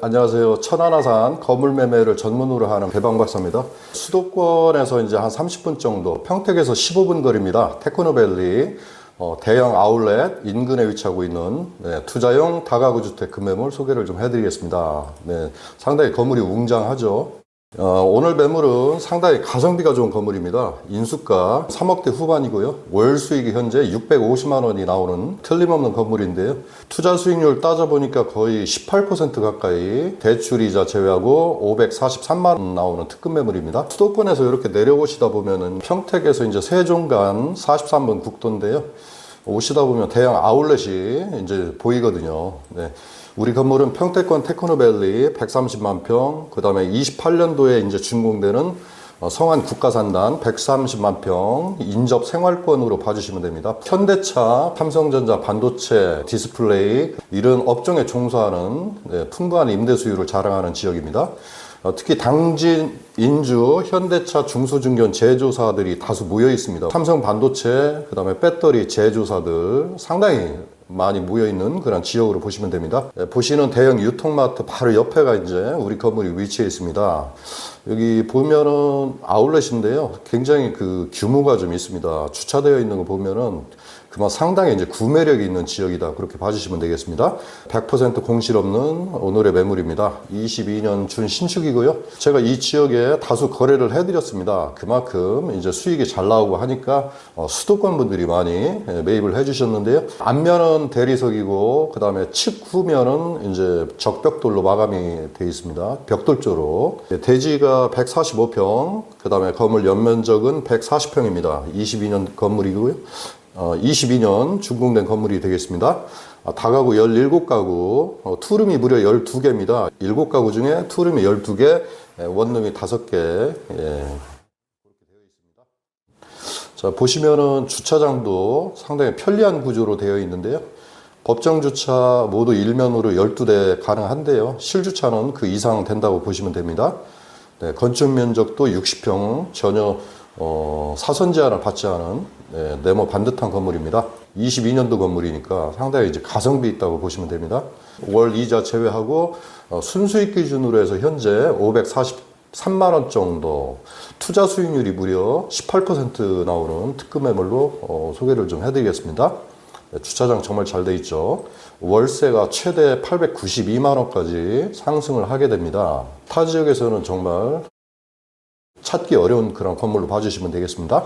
안녕하세요. 천안아산 건물 매매를 전문으로 하는 배방 박사입니다. 수도권에서 이제 한 30분 정도, 평택에서 15분 거리입니다. 테크노밸리 어, 대형 아울렛 인근에 위치하고 있는 네, 투자용 다가구 주택 금매물 소개를 좀 해드리겠습니다. 네, 상당히 건물이 웅장하죠. 어, 오늘 매물은 상당히 가성비가 좋은 건물입니다. 인수가 3억대 후반이고요. 월 수익이 현재 650만 원이 나오는 틀림없는 건물인데요. 투자 수익률 따져보니까 거의 18% 가까이 대출이자 제외하고 543만 원 나오는 특급 매물입니다. 수도권에서 이렇게 내려오시다 보면은 평택에서 이제 세종간 43번 국도인데요. 오시다 보면 대형 아울렛이 이제 보이거든요. 네. 우리 건물은 평택권 테크노밸리 130만 평, 그 다음에 28년도에 이제 준공되는 어, 성안 국가산단 130만 평 인접 생활권으로 봐주시면 됩니다. 현대차, 삼성전자, 반도체, 디스플레이 이런 업종에 종사하는 네, 풍부한 임대 수요를 자랑하는 지역입니다. 어, 특히 당진, 인주, 현대차, 중소중견 제조사들이 다수 모여 있습니다. 삼성 반도체, 그 다음에 배터리 제조사들 상당히 많이 모여 있는 그런 지역으로 보시면 됩니다. 예, 보시는 대형 유통마트 바로 옆에가 이제 우리 건물이 위치해 있습니다. 여기 보면은 아울렛인데요. 굉장히 그 규모가 좀 있습니다. 주차되어 있는 거 보면은 그만 상당히 이제 구매력이 있는 지역이다. 그렇게 봐주시면 되겠습니다. 100% 공실 없는 오늘의 매물입니다. 22년 준 신축이고요. 제가 이 지역에 다수 거래를 해드렸습니다. 그만큼 이제 수익이 잘 나오고 하니까 어, 수도권 분들이 많이 예, 매입을 해주셨는데요. 앞면은 대리석이고 그 다음에 측후면은 이제 적벽돌로 마감이 되어 있습니다. 벽돌조로 예, 대지가 145평, 그 다음에 건물 연면적은 140평입니다. 22년 건물이고요. 어, 22년 준공된 건물이 되겠습니다. 아, 다가구 17가구, 어, 투룸이 무려 12개입니다. 7가구 중에 투룸이 12개, 예, 원룸이 5개. 예. 자, 보시면은 주차장도 상당히 편리한 구조로 되어 있는데요. 법정 주차 모두 일면으로 12대 가능한데요. 실주차는 그 이상 된다고 보시면 됩니다. 네, 건축 면적도 60평, 전혀 어, 사선 제한을 받지 않은 네, 네모 반듯한 건물입니다. 22년도 건물이니까 상당히 이제 가성비 있다고 보시면 됩니다. 월 이자 제외하고 어, 순수익 기준으로 해서 현재 543만 원 정도 투자 수익률이 무려 18% 나오는 특급 매물로 어, 소개를 좀 해드리겠습니다. 네, 주차장 정말 잘 돼 있죠. 월세가 최대 892만 원까지 상승을 하게 됩니다. 타 지역에서는 정말 찾기 어려운 그런 건물로 봐주시면 되겠습니다.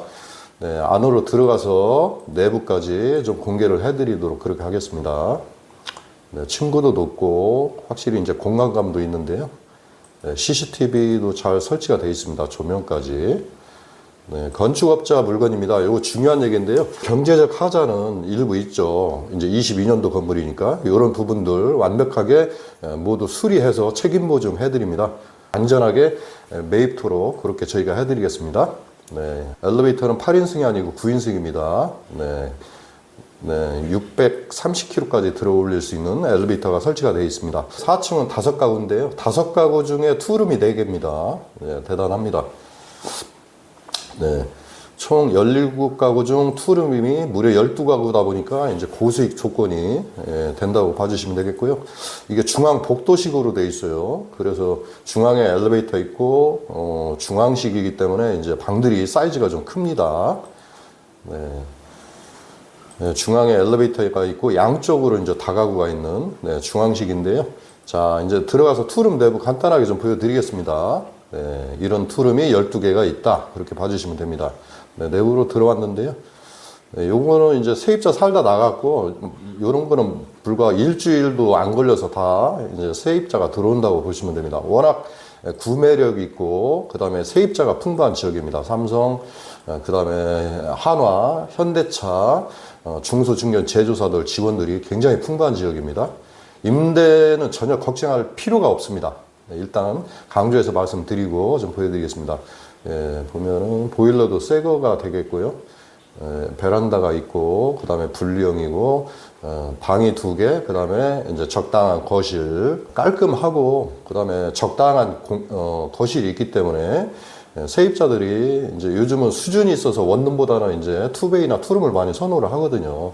네, 안으로 들어가서 내부까지 좀 공개를 해드리도록 그렇게 하겠습니다. 네, 층고도 높고 확실히 이제 공간감도 있는데요. 네, CCTV도 잘 설치가 되어 있습니다. 조명까지. 네, 건축업자 물건입니다. 이거 중요한 얘기인데요. 경제적 하자는 일부 있죠. 이제 22년도 건물이니까 이런 부분들 완벽하게 모두 수리해서 책임 보증 해드립니다. 안전하게 매입토록 그렇게 저희가 해드리겠습니다. 네, 엘리베이터는 8인승이 아니고 9인승입니다. 네, 네, 630kg까지 들어 올릴 수 있는 엘리베이터가 설치가 되어 있습니다. 4층은 5가구인데요. 5가구 중에 투룸이 4개입니다. 네, 대단합니다. 네. 총 17가구 중 투룸이 무려 12가구다 보니까 이제 고수익 조건이 예, 된다고 봐주시면 되겠고요. 이게 중앙 복도식으로 돼 있어요. 그래서 중앙에 엘리베이터 있고, 어, 중앙식이기 때문에 이제 방들이 사이즈가 좀 큽니다. 네. 네, 중앙에 엘리베이터가 있고 양쪽으로 이제 다가구가 있는 네, 중앙식인데요. 자, 이제 들어가서 투룸 내부 간단하게 좀 보여드리겠습니다. 네, 이런 투룸이 12개가 있다. 그렇게 봐주시면 됩니다. 네, 내부로 들어왔는데요. 네, 요거는 이제 세입자 살다 나갔고, 요런 거는 불과 일주일도 안 걸려서 다 이제 세입자가 들어온다고 보시면 됩니다. 워낙 구매력 있고, 그 다음에 세입자가 풍부한 지역입니다. 삼성, 그 다음에 한화, 현대차, 어, 중소중견 제조사들 직원들이 굉장히 풍부한 지역입니다. 임대는 전혀 걱정할 필요가 없습니다. 네, 일단 강조해서 말씀드리고 좀 보여드리겠습니다. 예, 보면은 보일러도 새 거가 되겠고요. 예, 베란다가 있고 그 다음에 분리형이고 어, 방이 두 개, 그 다음에 이제 적당한 거실 깔끔하고 그 다음에 적당한 공, 어, 거실이 있기 때문에 예, 세입자들이 이제 요즘은 수준이 있어서 원룸보다는 이제 투베이나 투룸을 많이 선호를 하거든요.